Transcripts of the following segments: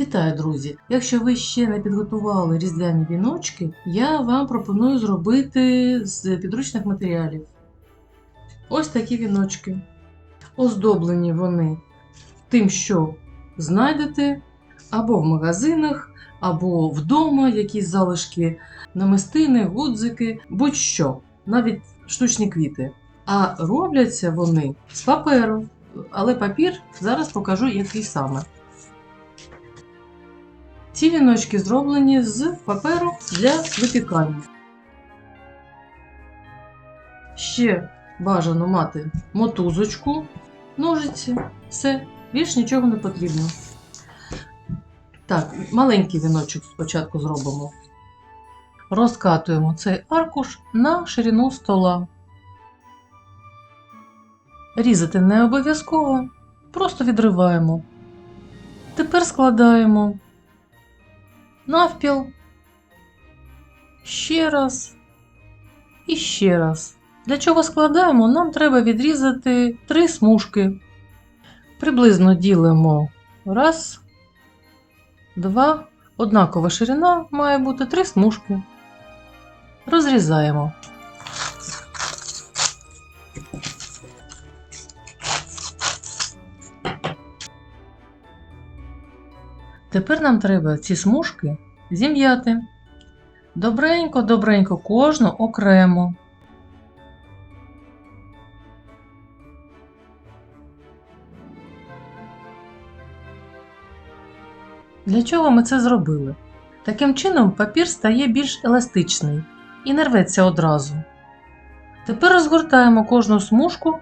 Вітаю, друзі! Якщо ви ще не підготували різдвяні віночки, я вам пропоную зробити з підручних матеріалів. Ось такі віночки. Оздоблені вони тим, що знайдете або в магазинах, або вдома якісь залишки намистини, гудзики, будь-що, навіть штучні квіти. А робляться вони з паперу. Але папір зараз покажу, який саме. Ці віночки зроблені з паперу для випікання. Ще бажано мати мотузочку, ножиці, все, більш нічого не потрібно. Так, маленький віночок спочатку зробимо. Розкатуємо цей аркуш на ширину стола. Різати не обов'язково, просто відриваємо. Тепер складаємо навпіл, ще раз і ще раз. Для чого складаємо, нам треба відрізати три смужки. Приблизно ділимо раз, два, однакова ширина має бути три смужки. Розрізаємо. Тепер нам треба ці смужки зім'яти. Добренько, добренько кожну окремо. Для чого ми це зробили? Таким чином папір стає більш еластичний і не рветься одразу. Тепер розгортаємо кожну смужку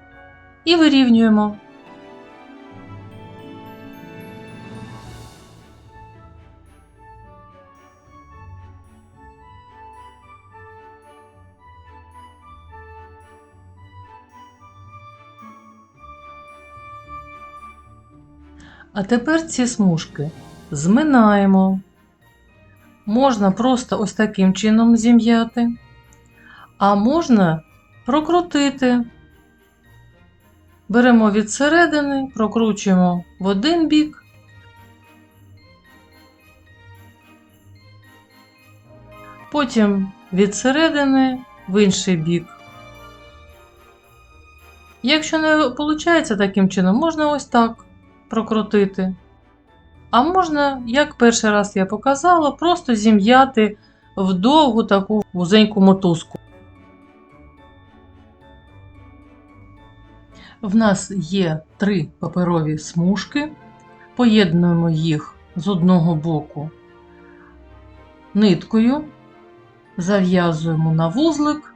і вирівнюємо. А тепер ці смужки зминаємо. Можна просто ось таким чином зім'яти, а можна прокрутити. Беремо від середини, прокручуємо в один бік. Потім від середини в інший бік. Якщо не виходить таким чином, можна ось так прокрутити. А можна, як перший раз я показала, просто зім'яти в довгу таку вузеньку мотузку. В нас є три паперові смужки. Поєднуємо їх з одного боку ниткою, зав'язуємо на вузлик,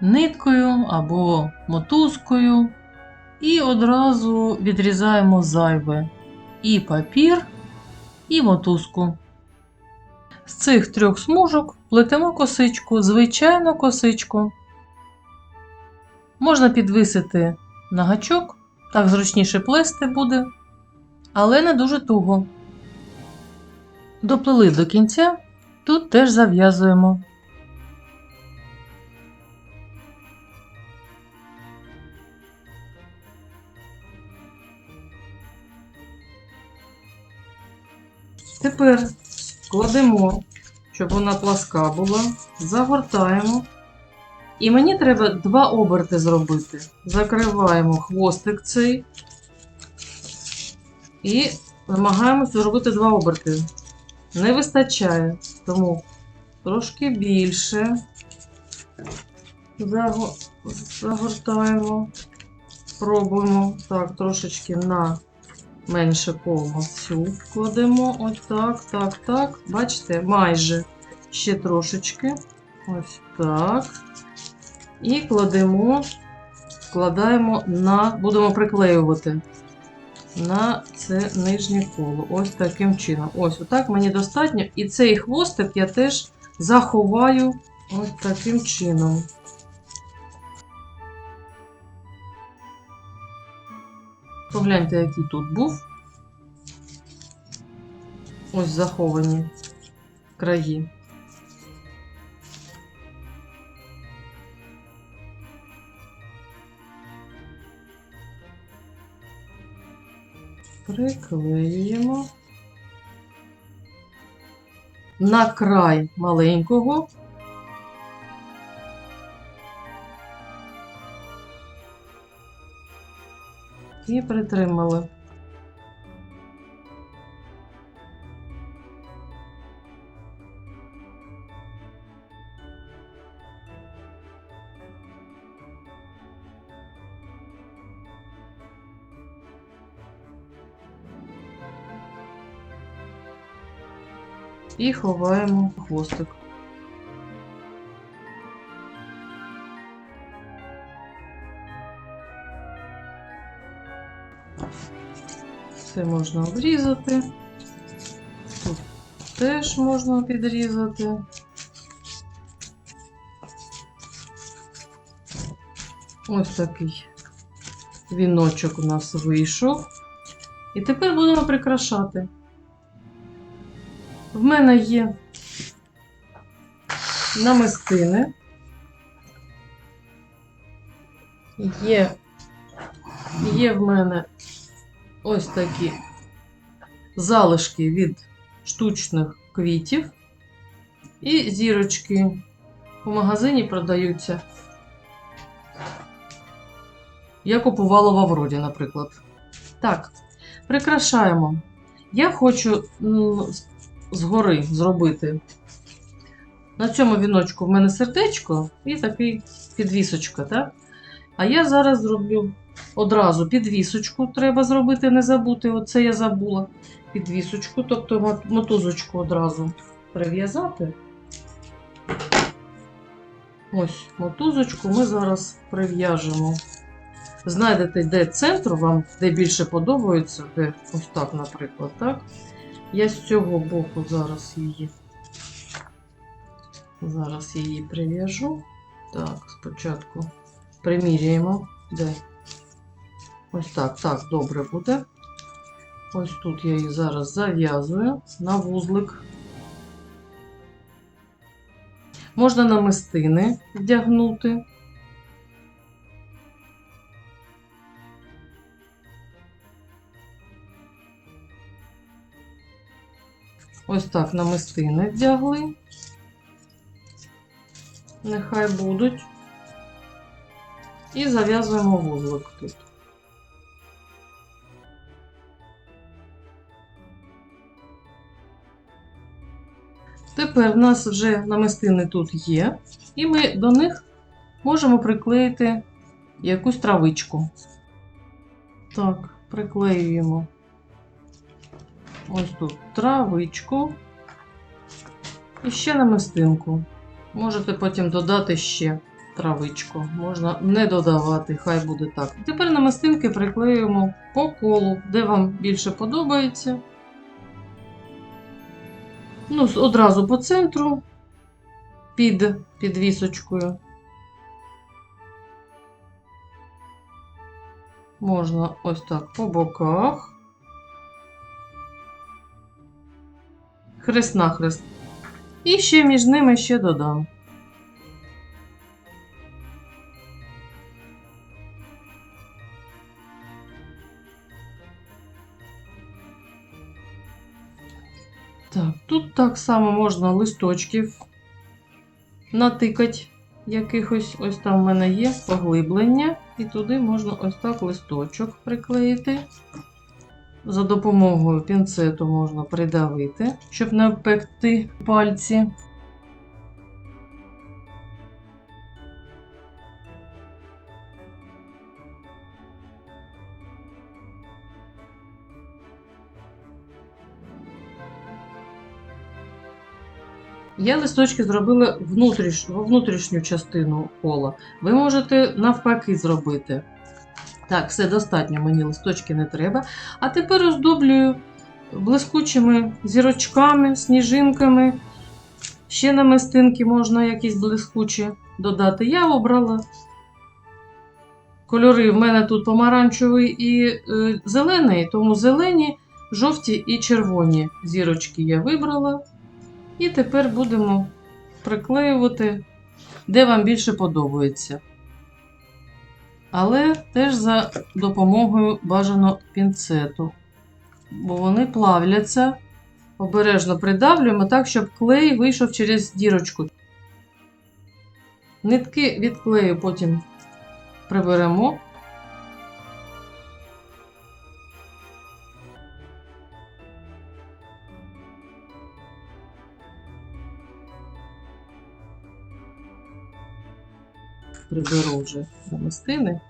ниткою або мотузкою. І одразу відрізаємо зайве і папір, і мотузку. З цих трьох смужок плетемо косичку, звичайну косичку. Можна підвисити на гачок, так зручніше плести буде, але не дуже туго. Доплели до кінця, тут теж зав'язуємо. Тепер кладемо, щоб вона пласка була, загортаємо. І мені треба два оберти зробити. Закриваємо хвостик цей і намагаємося зробити два оберти. Не вистачає, тому трошки більше загортаємо, пробуємо так, трошечки на менше коло цю кладемо. Ось так, так, так. Бачите, майже ще трошечки. Ось так. І кладемо, вкладаємо на, будемо приклеювати на це нижнє коло. Ось таким чином. Ось отак мені достатньо. І цей хвостик я теж заховаю ось таким чином. Погляньте, який тут був. Ось заховані краї. Приклеюємо. на край маленького. І притримали. І ховаємо хвостик. Це можна обрізати. Тут теж можна підрізати. Ось такий віночок у нас вийшов. І тепер будемо прикрашати. В мене є намистини. Є, є в мене ось такі залишки від штучних квітів. І зірочки у магазині продаються. Я купувала в Авроді, наприклад. Так, прикрашаємо. Я хочу згори зробити. На цьому віночку в мене сердечко і такий підвісочка, так? А я зараз зроблю одразу підвісочку. Треба зробити, не забути. Оце я забула. Підвісочку, тобто мотузочку одразу прив'язати. Ось мотузочку ми зараз прив'яжемо. Знайдете, де центр вам, де більше подобається, де ось так, наприклад, так? Я з цього боку зараз її. Зараз її прив'яжу. Так, спочатку приміряємо. Де? Ось так, так, добре буде. Ось тут я її зараз зав'язую на вузлик. Можна намистини вдягнути. Ось так намистини вдягли. Нехай будуть. І зав'язуємо вузлик тут. Тепер в нас вже намистини тут є, і ми до них можемо приклеїти якусь травичку. Так, приклеюємо ось тут травичку і ще намистинку. Можете потім додати ще травичку. Можна не додавати, хай буде так. Тепер намистинки приклеюємо по колу, де вам більше подобається. Ну, одразу по центру, під підвісочкою. Можна ось так по боках. Хрест нахрест. І ще між ними ще додам. Так само можна листочків натикати якихось. Ось там в мене є поглиблення, і туди можна ось так листочок приклеїти. За допомогою пінцету можна придавити, щоб не обпекти пальці. Я листочки зробила внутріш... во внутрішню частину кола. Ви можете навпаки зробити. Так, все достатньо, мені листочки не треба. А тепер оздоблюю блискучими зірочками, сніжинками. Ще намистинки можна якісь блискучі додати. Я обрала кольори. В мене тут помаранчевий і е, зелений, тому зелені, жовті і червоні зірочки я вибрала. І тепер будемо приклеювати, де вам більше подобається. Але теж за допомогою бажано пінцету, бо вони плавляться Обережно придавлюємо так, щоб клей вийшов через дірочку. Нитки від клею потім приберемо. Приберу вже намистини.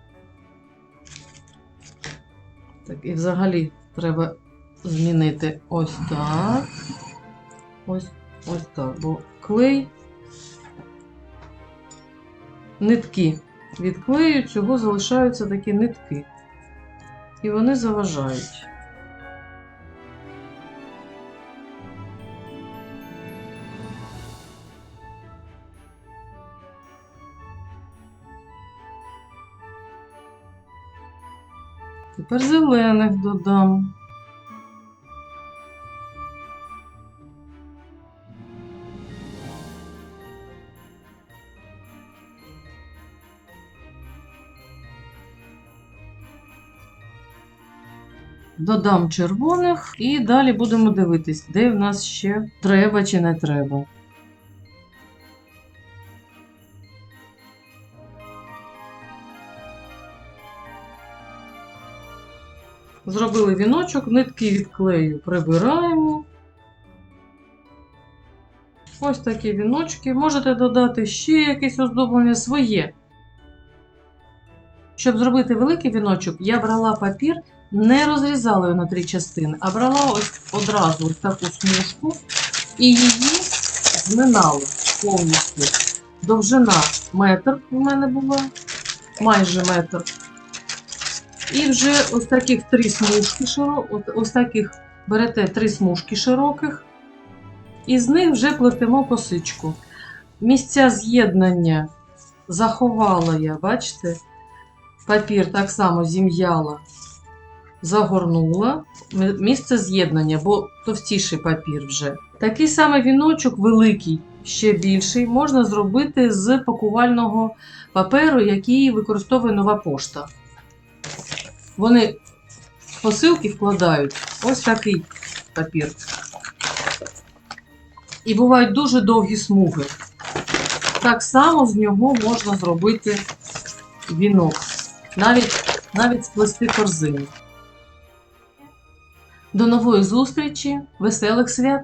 Так, і взагалі треба змінити ось так. Ось, ось так. Бо клей, нитки від клею цього залишаються такі нитки. І вони заважають. Тепер зелених додам. Додам червоних і далі будемо дивитись, де в нас ще треба чи не треба. Зробили віночок, нитки від клею прибираємо. Ось такі віночки. Можете додати ще якесь оздоблення своє. Щоб зробити великий віночок, я брала папір, не розрізала його на три частини, а брала ось одразу ось таку смужку і її зминала повністю. Довжина метр у мене була, майже метр. І вже ось таких три смужки широ... ось таких берете три смужки широких, і з них вже плетемо косичку. Місця з'єднання заховала я, бачите? Папір так само зім'яла, загорнула. Місце з'єднання, бо товстіший папір вже. Такий самий віночок великий, ще більший, можна зробити з пакувального паперу, який використовує нова пошта. Вони посилки вкладають ось такий папір. І бувають дуже довгі смуги. Так само з нього можна зробити вінок, навіть, навіть сплести корзину. До нової зустрічі, веселих свят!